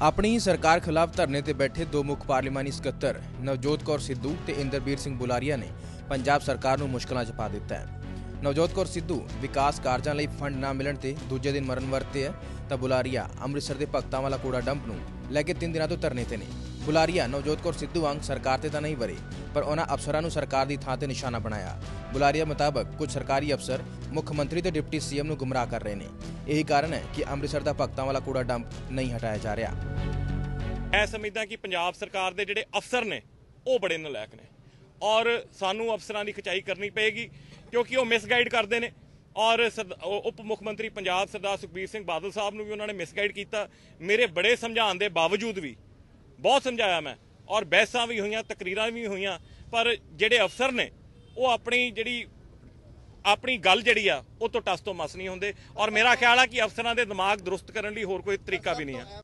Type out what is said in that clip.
ਆਪਣੀ ਹੀ ਸਰਕਾਰ ਖਿਲਾਫ ਧਰਨੇ ਤੇ ਬੈਠੇ ਦੋ ਮੁੱਖ ਪਾਰਲੀਮਾਨੀ ਸਕੱਤਰ, ਨਵਜੋਤ ਕੌਰ ਸਿੱਧੂ ਤੇ ਇੰਦਰਬੀਰ ਸਿੰਘ ਬੁਲਾਰੀਆ ਨੇ ਪੰਜਾਬ ਸਰਕਾਰ ਨੂੰ ਮੁਸ਼ਕਲਾਂ 'ਚ ਪਾ ਦਿੱਤਾ ਹੈ। ਨਵਜੋਤ ਕੌਰ ਸਿੱਧੂ ਵਿਕਾਸ ਕਾਰਜਾਂ ਲਈ ਫੰਡ ਨਾ ਮਿਲਣ ਤੇ ਦੂਜੇ ਦਿਨ ਮਰਨ ਵਰਤੇ ਹੈ ਤਾਂ ਬੁਲਾਰੀਆ ਅੰਮ੍ਰਿਤਸਰ ਦੇ ਭਗਤਾਂ ਵਾਲਾ ਕੂੜਾ ਡੰਪ ਨੂੰ ਲੈ ਕੇ 3 ਦਿਨਾਂ ਤੋਂ ਧਰਨੇ ਤੇ ਨੇ। ਬੁਲਾਰੀਆ, ਨਵਜੋਤ ਕੌਰ ਸਿੱਧੂ ਵਾਂਗ ਸਰਕਾਰ ਤੇ ਤਾਂ ਨਹੀਂ ਵਰੇ, ਪਰ ਉਹਨਾਂ ਅਫਸਰਾਂ ਨੂੰ ਸਰਕਾਰ ਦੀ ਥਾਂ ਤੇ ਨਿਸ਼ਾਨਾ ਬਣਾਇਆ। ਬੁਲਾਰੀਆ ਮੁਤਾਬਕ ਕੁਝ ਸਰਕਾਰੀ ਅਫਸਰ ਮੁੱਖ ਮੰਤਰੀ ਤੇ ਡਿਪਟੀ ਸੀਐਮ ਨੂੰ ਗੁੰਮਰਾਹ ਕਰ ਰਹੇ ਨੇ। ਇਹੀ ਕਾਰਨ ਹੈ ਕਿ ਅੰਮ੍ਰਿਤਸਰ ਦਾ ਭਗਤਾਂ ਵਾਲਾ ਕੂੜਾ ਡੰਪ ਨਹੀਂ ਹਟਾਇਆ ਜਾ ਰਿਹਾ। ਮੈਂ ਸਮਝਦਾ ਕਿ ਪੰਜਾਬ ਸਰਕਾਰ ਦੇ ਜਿਹੜੇ ਅਫਸਰ ਨੇ, ਉਹ ਬੜੇ ਨਲਾਇਕ ਨੇ। ਔਰ ਸਾਨੂੰ ਅਫਸਰਾਂ ਦੀ ਖਚਾਈ ਕਰਨੀ ਪਏਗੀ, ਕਿਉਂਕਿ ਉਹ ਮਿਸਗਾਈਡ ਕਰਦੇ ਨੇ। ਔਰ ਸਰਦ- ਉਪ ਮੁੱਖ ਮੰਤਰੀ ਪੰਜਾਬ ਸਰਦਾਰ ਸੁਖਬੀਰ ਸਿੰਘ ਬਾਦਲ ਸਾਹਿਬ ਨੂੰ ਵੀ ਉਹਨਾਂ ਨੇ ਮਿਸਗਾਈਡ ਕੀਤਾ। ਮੇਰੇ ਬੜੇ ਸਮਝਾਉਣ ਦੇ ਬਾਵਜੂਦ ਵੀ, ਬਹੁਤ ਸਮਝਾਇਆ ਮੈਂ। ਔਰ ਬਹਿਸਾਂ ਵੀ ਹੋਈਆਂ, ਤਕਰੀਰਾਂ ਵੀ ਹੋਈਆਂ, ਪਰ ਜਿਹੜੇ ਅਫਸਰ ਨੇ, ਉਹ ਆਪਣੀ ਜਿਹੜੀ ਆਪਣੀ ਗੱਲ ਜਿਹੜੀ ਆ, ਉਹ ਤੋਂ ਟਸ ਤੋਂ ਮਸ ਨਹੀਂ ਹੁੰਦੇ। ਔਰ ਮੇਰਾ ਖਿਆਲ ਆ ਕਿ ਅਫਸਰਾਂ ਦੇ ਦਿਮਾਗ ਦਰੁਸਤ ਕਰਨ ਲਈ ਹੋਰ ਕੋਈ ਤਰੀਕਾ ਵੀ ਨਹੀਂ ਆ।